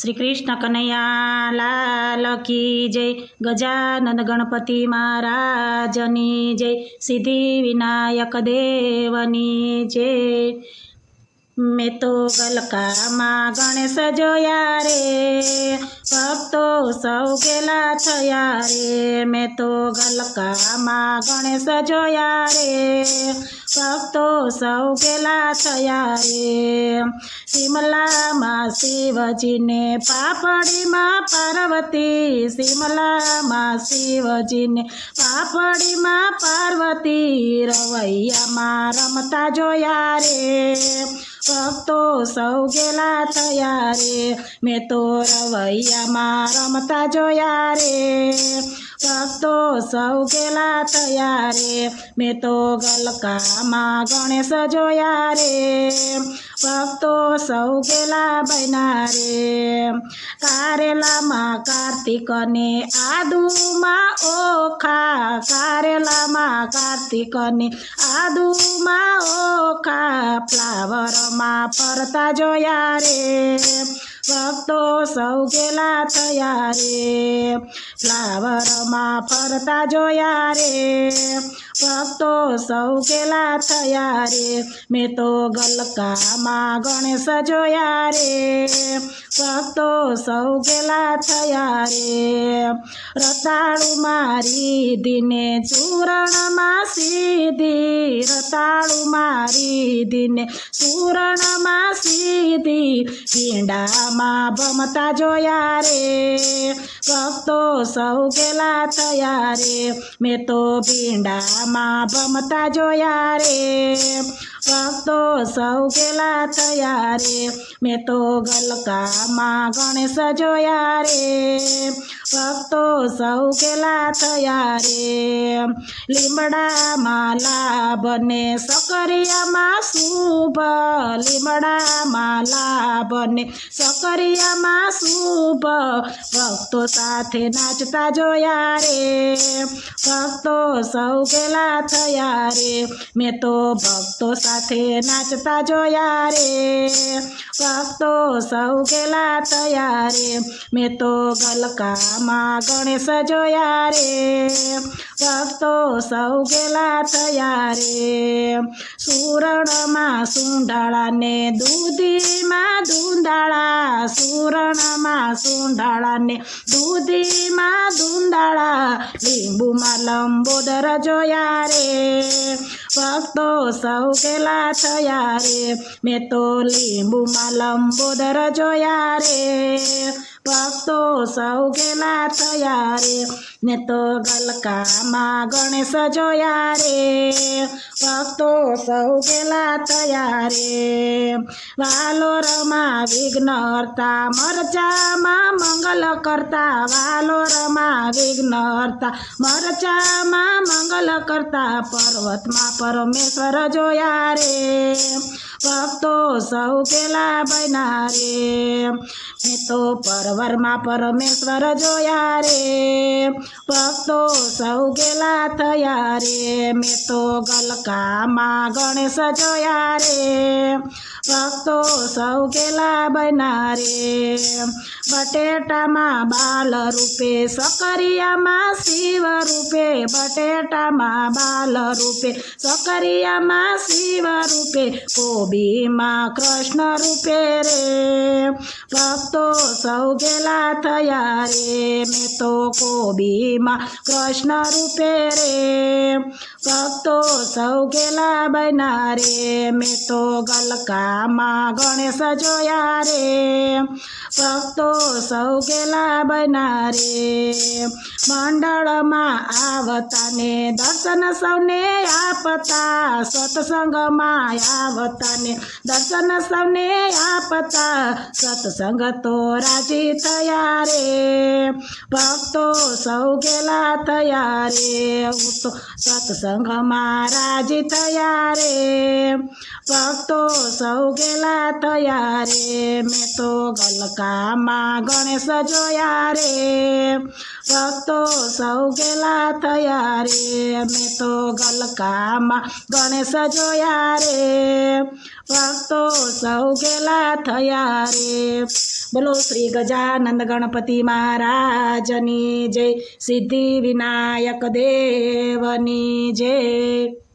શ્રી કૃષ્ણ કનૈયા લાલ કી જય. ગજાનંદ ગણપતિ મહારાજની જય. સિદ્ધિ વિનાયક દેવની જય. મેં તો ગલકામાં ગણેશ જોયા રે, ભક્તો સૌ ગેલા થયા રે. મેં તો ગલકામાં ગણેશ જોયા રે, ભક્તો સૌ ગેલા થયા રે. શિમલામાં શિવજીને પાપડીમાં પાર્વતી, શિમલામાં શિવજીને પાપડીમાં પાર્વતી, રવૈયામાં રમતા જોયા રે. ભક્તો સૌ ગેલા થયા રે. મેં તો રવૈયામાં રમતા જોયા રે. ભક્તો સૌ ગેલા થયા રે મેં તો ગલકામાં ગણેશ જોયા રે ભક્તો સૌ ગેલા બન્યા રે કારેલામાં કાર્તિકને આદુમાં ઓખા કારેલામાં કાર્તિકને આદુમાં ઓખા ફ્લાવરમાં ફરતા જોયા રે ભક્તો સૌ ગેલા થયા રે. ફ્લાવરમાં ફરતા જોયા રે. ભક્તો સૌ ગેલા થયા રે મેં તો ગલકામાં ગણેશ જોયા રે ભક્તો સૌ થયા રે રતાળુ મારી દિને ચૂરણમાં સીધી રતાળુ મારી દિને ચૂરણમાં સીધી પીંડામાં ભમતા જોયા રે ભક્તો સૌ થયા રે મેં તો ભીંડામાં ભમતા જોયા રે ભક્તો સૌ ગેલા થયા રે મેં તો ગલકામાં ગણેશ જોયા રે ભક્તો સૌ કેલા થયા રે. લીમડામાં લાભ ને સકરિયામાં શુભ. લીમડામાં માલા બને સકરિયામાં શુભ. ભક્તો સાથે નાચતા જોયા રે. ભક્તો સૌ કેલા થયા રે. મેં તો ભક્તો સાથે નાચતા જોયા રે. ભક્તો સૌ કેલા થયા રે. મેં તો ગલકામાં ગણેશ જોયા રે. ભક્તો સૌ ગેલા થયા રે. સુરણમાં સુંડાળાને દૂધીમાં દૂંદાળા સુરણમાં સુંડાળાને દૂધીમાં દૂંદાળા લીંબુમાં લંબોદર જોયા રે. ભક્તો સૌ ગેલા થયા રે. મેં તો લીંબુમાં લંબોદર જોયા રે. ભક્તો સૌ ગેલા થયા રે ને તો ગલકામાં ગણેશ જોયા રે ભક્તો સૌ ગેલા થયા રે વિઘ્ન હરતા મરચામાં મંગલ કરતા. વાલોરમાં હરતા મરચામાં મંગલ કરતા. પર્વતમાં પરમેશ્વર જોયા રે भक्तो सौकेला बैनारे मेतो परवरमा परमेश्वर जोया रे भक्तो सौकेला तयारे मेतो गलकामा गणेश जोया रे તો ગલકામાં ગણેશ જોયા રે ભક્તો સૌ કેલા બનારે બટેટામાં બાલ રૂપે, સકરિયામાં શિવ રૂપે. બટેટામાં બાલ રૂપે, સકરિયામાં શિવ રૂપે. કોબીમાં કૃષ્ણ રૂપે રે. ભક્તો સૌ ગેલા થયા રે. મેં તો કોબીમાં કૃષ્ણ રૂપે રે. ભક્તો સૌ ગેલા બનારે મેં તો ગલકામાં ગણેશ જોયા રે. ભક્તો સૌ ગેલા બના રે. મંડળમાં આવતાને દર્શન સૌને આપતા સત્સંગમાં આવતાને દર્શન સૌને આપતા, સત્સંગ તો રાજી થયા રે. ભક્તો સૌ ગેલા થયા રે. તો સત્સંગમાં રાજી થયા રે. ભક્તો સૌ ગેલા થયા રે. મેં તો ગલકામાં ગણેશ જોયા રે. ભક્તો સૌ ગેલા થયા રે. મેં તો ગલકામાં ગણેશ જોયા રે. ભક્તો સૌ ગેલા થયા રે. બોલો શ્રી ગજાનંદ ગણપતિ મહારાજની જય. સિદ્ધિ વિનાયક દેવની જય.